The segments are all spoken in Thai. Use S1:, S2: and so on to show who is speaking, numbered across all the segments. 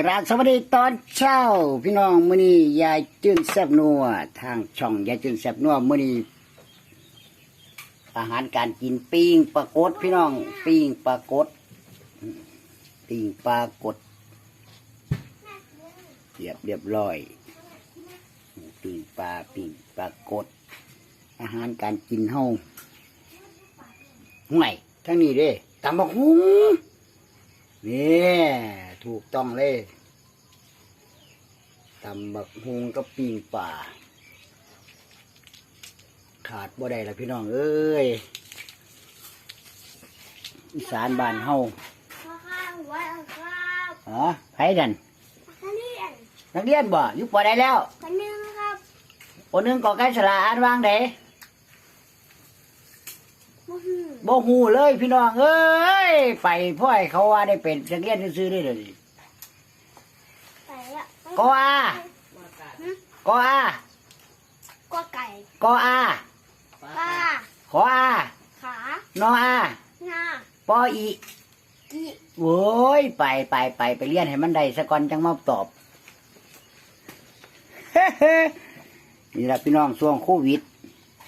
S1: กราบสวัสดีตอนเช้า พี่น้องมื้อนี้ยายจื้นแซบนัวทางช่องยายจื้นแซบนัวมื้อนี้อาหารการกินปิ้งปลากดพี่น้อง ปิ้งปลากดปิ้งปลากดเรียบเรียบร้อยปิ้งปลาปิ้งปลากด อาหารการกินเฮาห่วยทั้งนี้เด้ตำบักหุ่งนี่ย ถูกต้องเลยตำบักฮุงกับปีงป่า ขาดบ่ได้ละพี่น้อง เอ้ยอีสานบ้านเฮา
S2: ข้าวข้าววัดครับ
S1: ฮะไผดัน
S2: คะแนน
S1: นักเรียนบ่อยู่ปอได้แล้ว
S2: คะแนนครับ
S1: ปอหนึงก็ใกล้สละอ่านวางได
S2: มหือ
S1: บ่ฮู้เลยพี่น้องเอ้ยไปพ่อให้เขาว่าได้เป็นนักเรียนซื่อๆได้เลย
S2: ไปละ
S1: กออา
S2: หึ
S1: กออา
S2: ก็ไก่
S1: กออา
S2: ปลา
S1: ขออา
S2: ขาน
S1: ออา
S2: หน้า
S1: ปออี
S2: กิ
S1: โว้ยไปไปไปไปเรียนให้มันได้สะก่อนจังมาตอบนี่แหละพี่น้องช่วงโควิด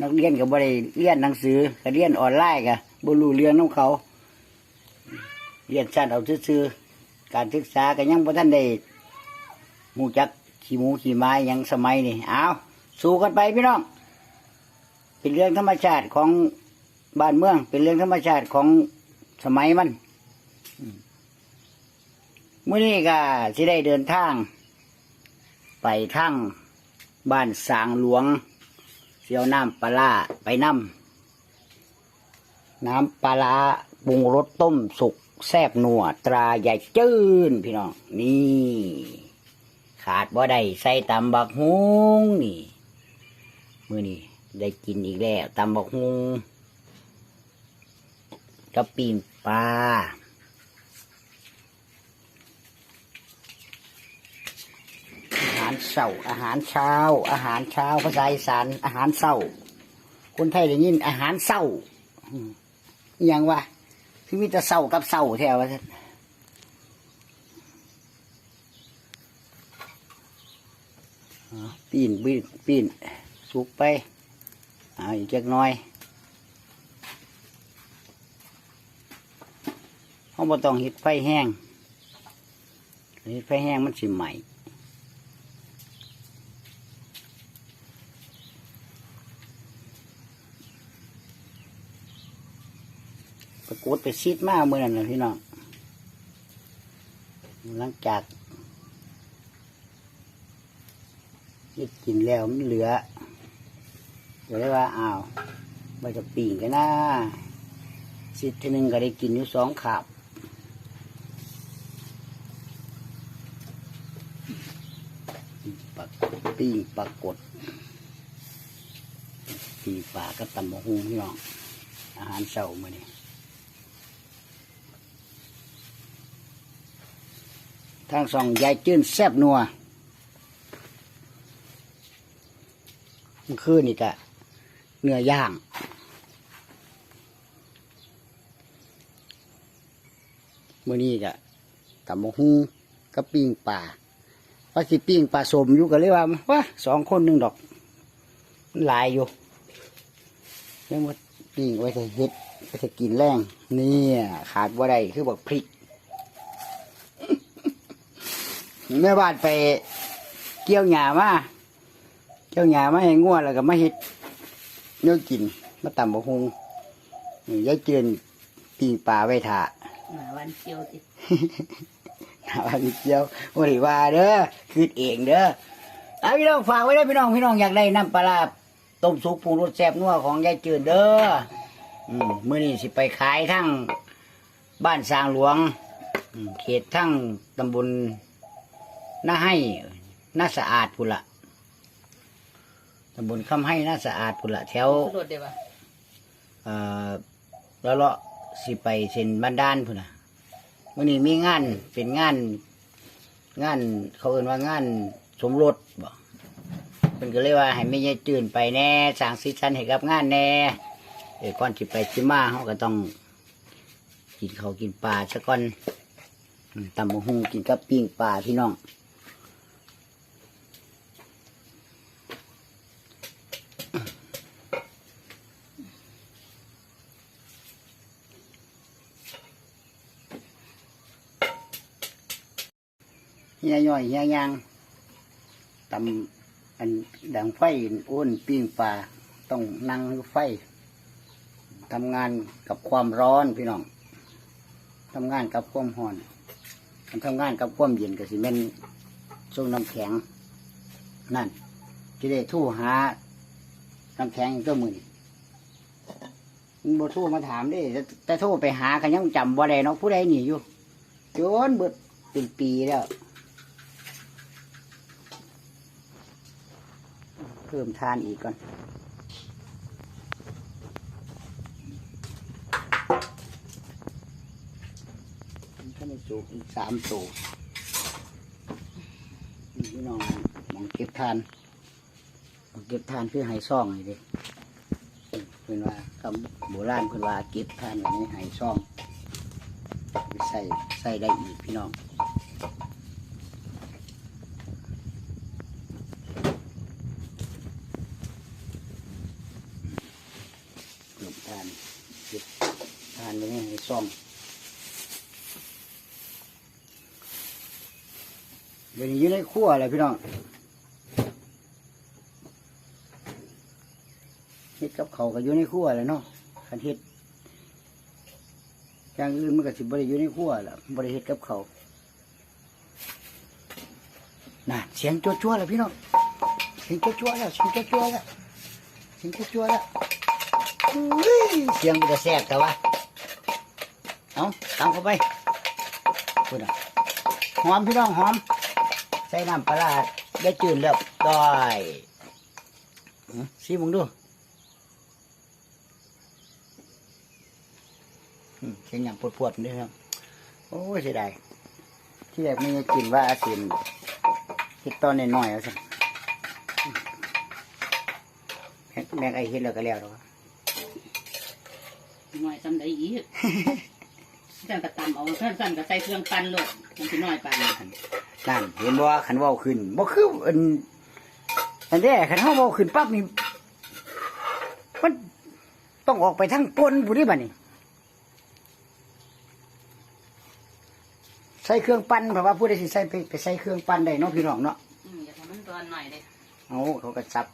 S1: นักเรียนก็บ่ได้เรียนหนังสือก็เรียนออนไลน์ก็บ่รู้เรื่องน้องเขา เรียนชั้นเอาซื่อๆการศึกษาก็ยังบ่ทันได้หูจักขี่หมูขี่ม้ายังสมัยนี่เอาสู้กันไปพี่น้อง เป็นเรื่องธรรมชาติของบ้านเมือง เป็นเรื่องธรรมชาติของสมัยมันเมื่อนี้ก็สิได้เดินทาง ไปทั้งบ้านสางหลวง เสียวน้ำปลาไปน้ำน้ำปลาปรุงรสต้มสุกแซ่บนัวตราใหญ่จื้นพี่น้อง นี่ ขาดบ่ได้ใส่ตำบักฮุงนี่มื่อนี้ได้กินอีกแล้วตำบักฮุงกับปีนปลา อาหาร เช้าอาหารเช้า อาหารเช้าภาษาอีสานอาหารเช้า คนไทยได้ยินอาหารเช้าอืมอหยังวะที่มีแต่เช้ากับเช้าแถวว่ากันปีนปีนปีนสุกไปเอาอีกจักน้อยเขาบ่ต้องห็ดไฟแห้งห็ดไฟแห้งมันสิใหม่ ปรา กฏไปซีดมากเมื่อนั้นนะพี่น้องหลังจากยึดกินแล้วมันเหลือเดี๋ยวได้ว่าอ้าวมันจะปีงกันนะซีดทีหนึ่งก็ได้กินอยู่สองขาบปักปีงปรากฏปีปาก็ตำมะฮุงพี่น้องอาหารเช้ามื่อนี้ ทางสองยายจื้นแซบนัวมันคือนี่กะเนื้อย่าง เมื่อนี้กะตำมะฮุงกับปิ้งปลาว่าสิปิ้งปลาสมอยู่กันเลยว่าว่าสองคนหนึ่งดอก มันหลายอยู่ยังว่าปิ้งไว้จะเฮ็ดไว้จะกินแรงเนี่ยขาดว่าได้คือบอกพริก แม่บ้านไปเกี่ยวหญ้ามาเกี่ยวหญ้ามาให้งัวแล้วก็มาเฮ็ดเนื้อกิน มาตำบะฮุงนี่ยายเจือนปีปลาไว้ถ่า
S3: หมาวันเจียวติ
S1: หาวันเกี่ยวบริว่าเด้อคืดเองเด้อเอาพี่น้องฝากไว้ได้อพี่น้องพี่น้องอยากได้น้ำปลาร้าต้มสุกปรุงรสแซ่บนัวของยายเจือนเด้ออืมมื้อนี้สิไปขายทั้งบ้านสร้างหลวงอืมเขตทั้งตำบล น่าให้น่าสะอาดพุนละตำบลคำให้น่าสะอาดพุนละแถว
S3: สะดวกเดียวปะ
S1: เอ่อแล้วเลาะสิไปเซ็นบ้านด้านพุ่นนะวันนี้มีงานเป็นงาน งาน เขาเอ่นว่างานสมรสบ่เป็นก็เลยว่า ให้ไม่ยายตื่นไปแน่สร้างสีสันให้กับงานแน่เดี๋ยวก่อนที่ไปสิมาเขาก็ต้อง กินเขาวกินปลาซะก่อนอืมตำบักหุ่งกินกับปิ้งปลาพี่น้อง ฮียย่อยเฮียยางตำอันดังไฟอ้วนปิ้งปลาต้องนั่งไฟทำงานกับความร้อนพี่น้องทำงานกับความร้อนมันทำงานกับความเย็นก็สิแม่นช่วงน้ำแข็ง นั่นจะได้ทู่หาน้ำแข็งกตัวมือนี่มันบทู่มาถามด้แต่ทู่ไปหากันยังจำบ่ได้เนาะผู้ใดหนีอยู่จนเบิดเป็นปีแล้ว เพิ่มทานอีกก่อนถ้าไม่สูกอีกสามตัวนี่พี่น้องมองเก็บทานมองเก็บทานคือไห้ซ่องนี่เดิเพื่อนว่าคำโบราณเพื่อนว่าเก็บทานแบบนี้ไห้ซ่องใส่ใส่ได้อีกพี่น้อง เพิ่มทานเก็บทานแบบนี้ไห้ซ่องเดี๋ยวนี้อยู่ในครัวเลยพี่น้องเฮ็ดกับเขาก็อยู่ในครัวเลยเนาะคันเฮ็ดอย่างอื่นมันก็สิบ่ได้อยู่ในครัวแหละบ่ได้เฮ็ดกับเขาน่ะเสียงจั่วๆแล้วพี่น้องเสียงจั่วๆแล้วเสียงจั่วๆแล้วเสียงจั่วๆแล้ว อุ้ยเสียงมันจะแซ่บแต่ว่าเอาตามเข้าไปพูดอะหอมพี่น้องหอม ใส่น้ำปลาได้จืดแล้วด้อยซีมึงดูเสียงอย่างปวดๆนี่ครับ โอ้ยเสียดายที่แรกไม่ได้กินว่าอาศินเฮ็ดตอนน้อยๆเอาสิแม่ไอเฮ็ดแล้วก็แล้วหรอก
S3: ห น่อยซ้ำได้อีกสั่นก็ตำเอาถ้าสั่นก็ใส่เครื่องปั่นโลดมันสิน้อยไป
S1: นั่นเห็นว่าขันเว่าขึ้นบ่คืออันอันแรกขันเฮาเว้าขึ้นปั๊บนี่มันต้องออกไปทั้งปนผู้นี้บัดนี้ใส่เครื่องปั้นเพราะว่าผู้ใดสิใส่ไปไปใส่เครื่องปั้นได้เนาะพี่น้องเนาะ
S3: อืมอย่าทำมันตัวหน่อยเลย
S1: เอาเขาก็ซับ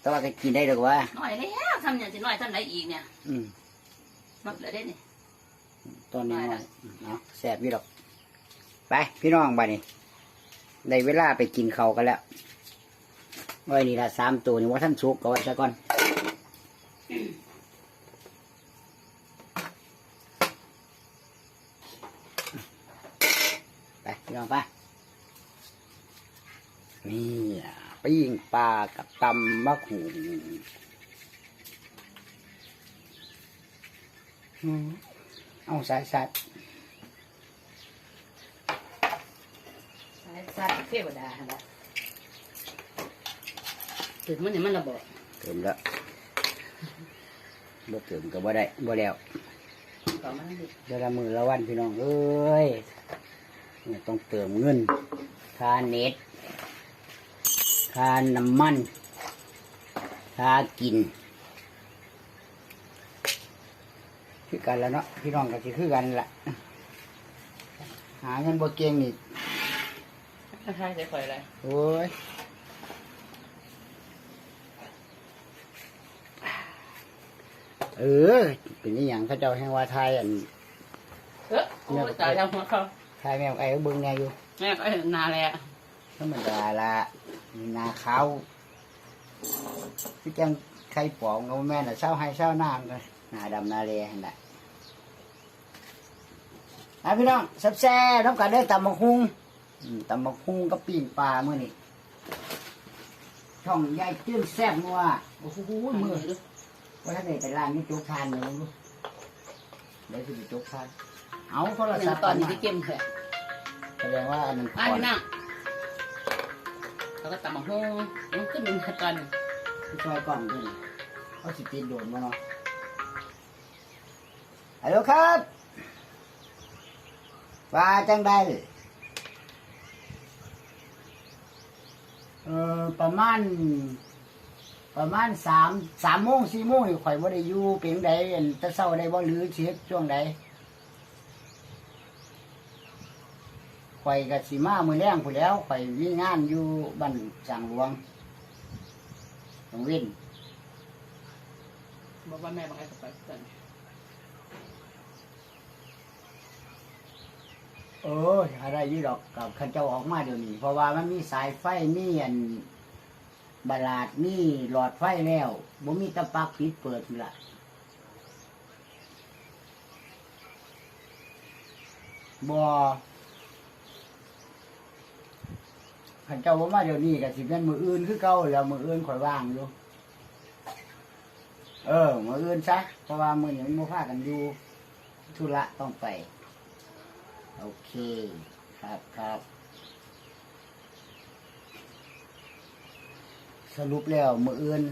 S1: แต่ว่าก็กินได้ดอกว่า
S3: หน่อยแล้วทำอย่างสิน้อยซ้ำได้อีกเนี่ย
S1: อืม
S3: มักเหลือได้นี่
S1: ตอนนี้
S3: ได้
S1: น้
S3: ได้
S1: อยเนาะแซ่บอยู่ดอก ไป พี่น้องบัดนี้ได้เวลาไปกินเขาวกันแล้วไว้นี่ละสามตัวนี่ว่าท่านสุกก็ไว้ซะก่อนไปพี่น้องไปนี่อะปิ้งปลากับตำมะขุ งอืมเอาใส่ใส่
S3: สัตว์เทวดาหั่นล่ะถึงมันเนี่ยมันระเบิด
S1: เติมแล้วบ่เติมก็บ่ได้บ่แล้ว
S3: ต่อมาดิ
S1: เดือนละมือละวันพี่น้องเอ้ยเนี่ยต้องเติมเงินค่าเน็ตค่าน้ำมันค่ากิน คือกันแล้วเนาะพี่น้องก็สิคือกันละหาเงินบ่เก่งนี่
S3: ถ้าทายใส่ข่อยอะไร
S1: โอ้ยเออ เป็นอหย่างเขาเจ้าแห่งว่าไทยอัน
S3: เฮ้ยโอ้ยตายแล้วหัวเขา
S1: ไทยแมวไอ้เบิ้งแน่อยู่
S3: แม่ก็เห็นนาแล้ว
S1: ธรรมดาละมีนาขาวพี่จังใครปองกับแม่น่ะเศร้าให้เศร้าน้ำกันหน้าดำหน้าแดงน่ะ อะพี่น้องแซ่บๆน้ำกันเด้อตำบักฮุงอืมตำบักฮุงกับปิ้งปลาเมื่อนี่ช่องยายจื้นแซ่บนัวโอ้โหมือว่าถ้าได้ไปร้านนี้จุกทานเลยลูกเดี๋ยวจะไปจุกทาน เอาโทรศัพท์
S3: ตอนนี้
S1: มา
S3: ที่เก็มเถอะ
S1: แสดงว่าอันนั้น
S3: อะพี่นั่งแล้วก็ตำบักหุ่งมันขึ้นเป็นตอน
S1: ที่ช่วยกล่องด้วยนะเขาสิตีนโดนมาเนาะฮัลโหลครับ ว่าจังได้เออประมาณ ประมาณสามสามโมงสี่โมงนี่ข่อยบ่ได้อยู่เพียงใดอันแตะเช้าได้บ่หรือสิเฮ็ดช่วงใดข่อยก็สิมามื้อแรงพู่นแหล้วข่อยมีงานอยู่บ้านจางหลวงตรงเว้น
S3: บอกว่าแม่บอกให้กลับไปก่อน
S1: เอออะไรยู่ดอกกับคันเจ้าออกมาเดี๋ยวนี้ เพราะว่ามันมีสายไฟมีอันบาลาดมีหลอดไฟแล้วบ่มีตะปักปิดเปิดละบ่คันเจ้าบ่มาเดี๋ยวนี้ก็สิเป็นมืออื่นคือเก่าแล้วมืออื่นข่อยว่างอยู่เออมืออื่นซะเพราะว่ามือนี้มันบ่พากันอยู่ธุระต้องไป โอเค ครับครับ สรุปแล้วมืออื่น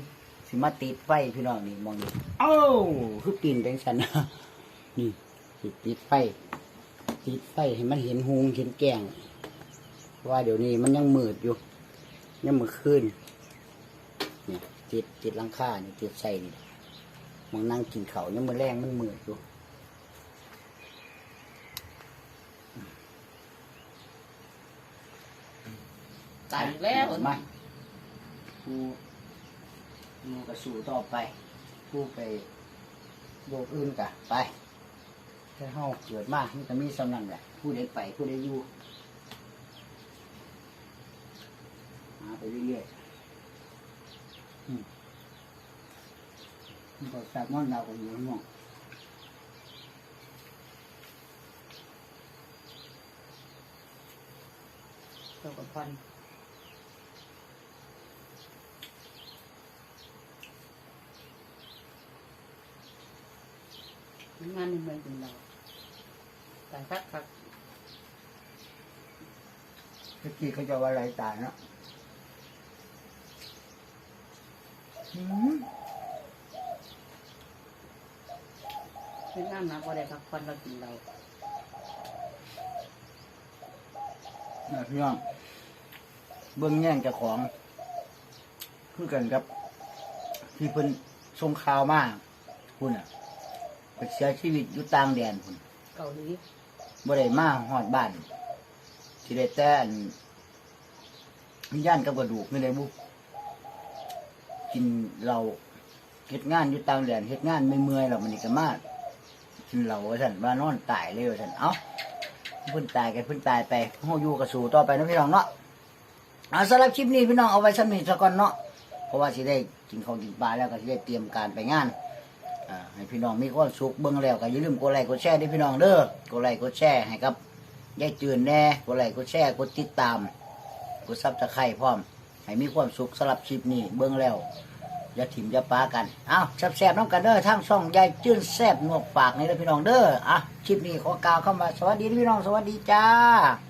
S1: สิมาติดไฟพี่น้องนี่มองนี่เอ้าคือปีนเป็นสันนะนี่สิติดไฟ ติดไฟให้มันเห็นหุงเห็นแกง ว่าเดี๋ยวนี้มันยังมืดอยู่ ยังมือคืนนี่ติดติดลังคานี่ติดใส่นี่มองนั่งกินเขายังมือแรงมันมืดอยู่
S3: ตายอีกแล้ว
S1: มาผู้มูกระสู่ต่อไปผู้ไปโลกอื่นกะไปแค่เฮาเกิดมามันก็มีสำนักแหละผู้ใดไปผู้ใดอยู่หาไปเรื่อยๆอืมมันก็จากนอนดาวก็อยู่ข้างนอก
S3: เจ้ากับพัน งานนี่ไม่เป็นเราแต่คักคัก
S1: เมื่อกี้เขาจะว่าอะไรตายเนาะอืม
S3: เป็นงานนะพอได้พักผ่อนเรากินเรา
S1: นะพี่น้องเบื้องแย่งเจ้าของ คือกันครับ ที่เพิ่นส่งข่าวมาคุณอะไป เสียชีวิตอยู่ต่างแดนคุณ
S3: เกาหลี
S1: บ่ได้มาฮอดบ้านสิได้แต่อันวิญญาณกับกระดูกไม่ได้บุกินเราเฮ็ดงานอยู่ต่างแดนเฮ็ดงานไม่เมื่อยหรอกมันนี่ก็มากินเหล้าว่าซั่นว่านอนตายเลยว่าซั่นเอ้าเพิ่นตายกันเพิ่นตายไปเฮาอยู่กับสู่ต่อไปเนาะพี่น้องเนาะเอาสำหรับคลิปนี้พี่น้องเอาไว้สำนี้ซะก่อนเนาะเพราะว่าสิได้กินข้าวกินปลาแล้วก็สิได้เตรียมการไปงาน อ่าให้พี่น้องมีความสุขเบิ่งแล้วก็อย่าลืมกดไลค์กดแชร์ด้วยพี่น้องเด้อกดไลค์กดแชร์ให้กับยายจืนแน่กดไลค์กดแชร์กดติดตามกดซับสไครต์พร้อม ให้มีความสุขสำหรับคลิปนี้เบิ่งแล้วอย่าถิ่มอย่าปากันเอ้าแซ่บๆน้องกันเด้อทางช่องยายจืนแซ่บนวกปากนี่เด้อพี่น้องเด้ออะคลิปนี้ขอกล่าวคำว่าสวัสดีพี่น้องสวัสดีจ้า